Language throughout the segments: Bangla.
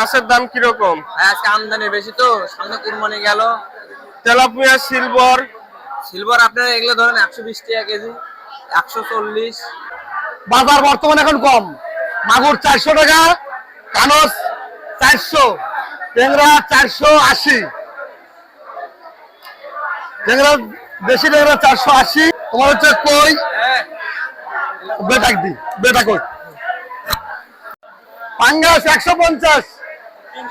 মাছের দাম কীরকম? আজকে আমদানি বেশি তো সামনে কুরবানি গেল। Tilapia silver. সিলভার আপনার এগুলো ধরেন একশো বিশ টাকা কেজি একশো চল্লিশ। বাজার বর্তমান এখন কম। মাগুর চারশো টাকা কানস চারশো ট্যাংরা চারশো আশি। ট্যাংরা দেশি ট্যাংরা চারশো আশি। তোমার হচ্ছে কই? বেটাক দি বেটা কই পাঙ্গাস একশো পঞ্চাশ।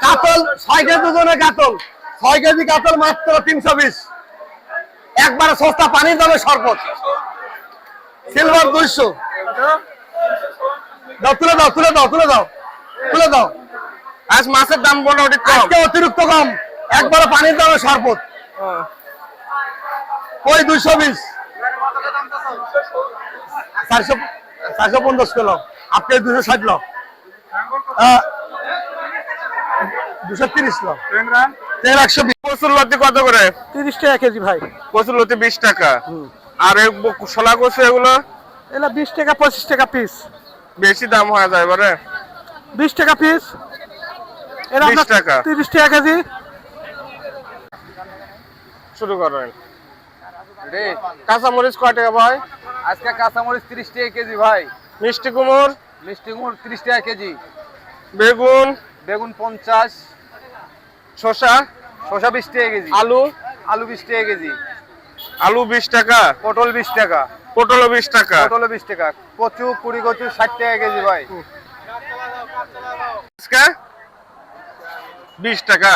কাতল, ছয় কেজি ওজনের কাতল। ছয় কেজি কাতল মাত্র তিনশো বিশ। একবারে সস্তা পানির দামে শরবত। সিলভার দুইশো। দাও, তুলে দাও তুলে দাও তুলে দাও তুলে দাও। আজ মাছের দাম মোটামুটি আজকে অতিরিক্ত কম। একবার পানির দামে শরবত। ওই দুইশো বিশ। চারশো চারশো পঞ্চাশ কিলো। আপনি দুশো ষাট লো দুশো তিরিশ লো। তেরো একশো বিশ। কচুর লতি কত করে? তিরিশ টাকা কেজি ভাই। কচুর লতি বিশ টাকা। আর শোলা কচু এগুলো? এটা বিশ টাকা পঁচিশ টাকা পিস বেশি দাম হয়ে যায় এবারে বিশ টাকা পিস এটা 20 টাকা। তিরিশ টাকা কেজি। শুরু করেন। কাঁচা মরিচ কয় টাকা ভাই? আজকে কাঁচামরিচ তিরিশ টাকা কেজি ভাই। মিষ্টি কুমড়? মিষ্টি কুমড় তিরিশ টাকা কেজি। বেগুন? বেগুন পঞ্চাশ শসা শসা বিশ টাকা কেজি। আলু? আলু বিশ টাকা কেজি। আলু বিশ টাকা? পটল বিশ টাকা। পটল বিশ টাকা? পটল বিশ টাকা। কচু কুড়ি কচু ষাট টাকা কেজি ভাই। বিশ টাকা।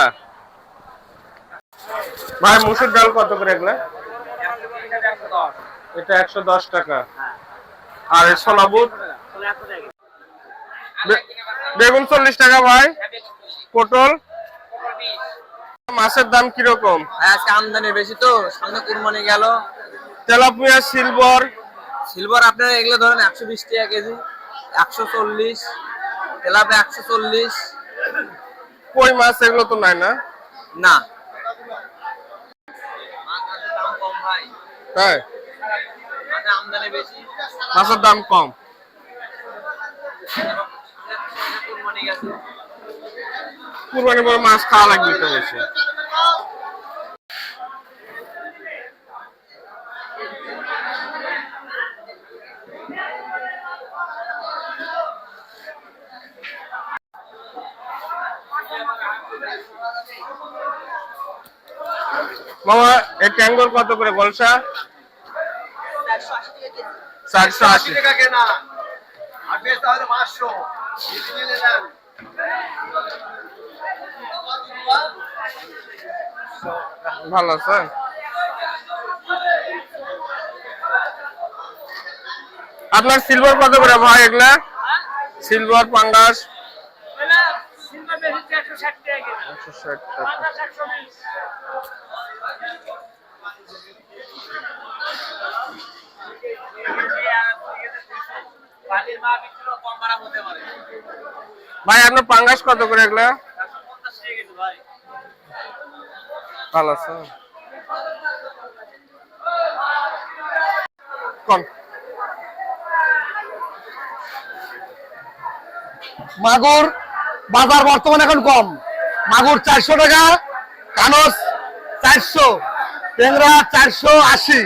ভাই মুসুর ডাল কত করে এগুলা? এটা একশো দশ। টাকা। আর ছোলা বুট? বেগুন চল্লিশ টাকা ভাই। পটল। মাছের দাম কীরকম? আজকে আমদানি বেশি তো সামনে কুরবানি গেল। Tilapia silver. সিলভার আপনার এগুলো ধরেন একশো বিশ টাকা কেজি একশো চল্লিশ। তেলাপে একশো চল্লিশ। কই মাছ? এগুলো তো নাই না? না। তাই বেশি মাছের দাম কম। মাছ খাওয়া লাগবে তো বেশি মামা এই ট্যাঙ্গর কত করে বলসা? চারশো আশি টাকা কেনা। আর বেশ তাহলে পাঁচশো। ভালো আছে? আপনার সিলভার কত করে ভাই এগুলা? সিলভার পাঙ্গাস? একশো ষাট টাকা ভাই, আপনার পাঙ্গাস কত করে এগুলা? ভালো আছে। মাগুর বাজার বর্তমান এখন কম। মাগুর চারশো টাকা, কানস চারশো, ট্যাংরা চারশো আশি।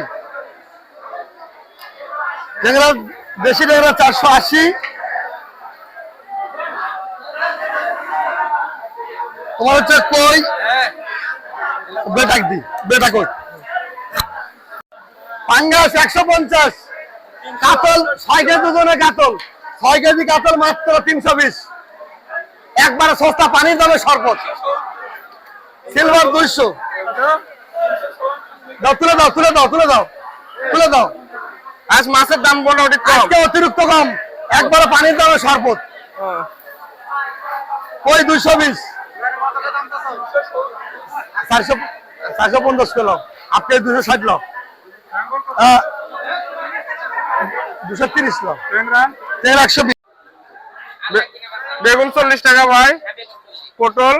ট্যাংরা, দেশি ট্যাংরা চারশো আশি তোমার হচ্ছে কই? বেটাক দি বেটা কই পাঙ্গাস একশো পঞ্চাশ। কাতল, ছয় কেজি ওজনের কাতল। ছয় কেজি কাতল মাত্র তিনশো বিশ। একবারে সস্তা পানির দামে শরবত। সিলভার দুইশো। দাও, তুলে দাও তুলে দাও তুলে দাও তুলে দাও। আজ মাছের দাম মোটামুটি আজকে অতিরিক্ত কম। একবারে পানির দামে শরবত। ওই দুইশো বিশ? চারশো চারশো পঞ্চাশ কিলো। আপনি দুশো ষাট লো। দুশো তিরিশ লো। একশো বেগুন চল্লিশ টাকা ভাই। পটল?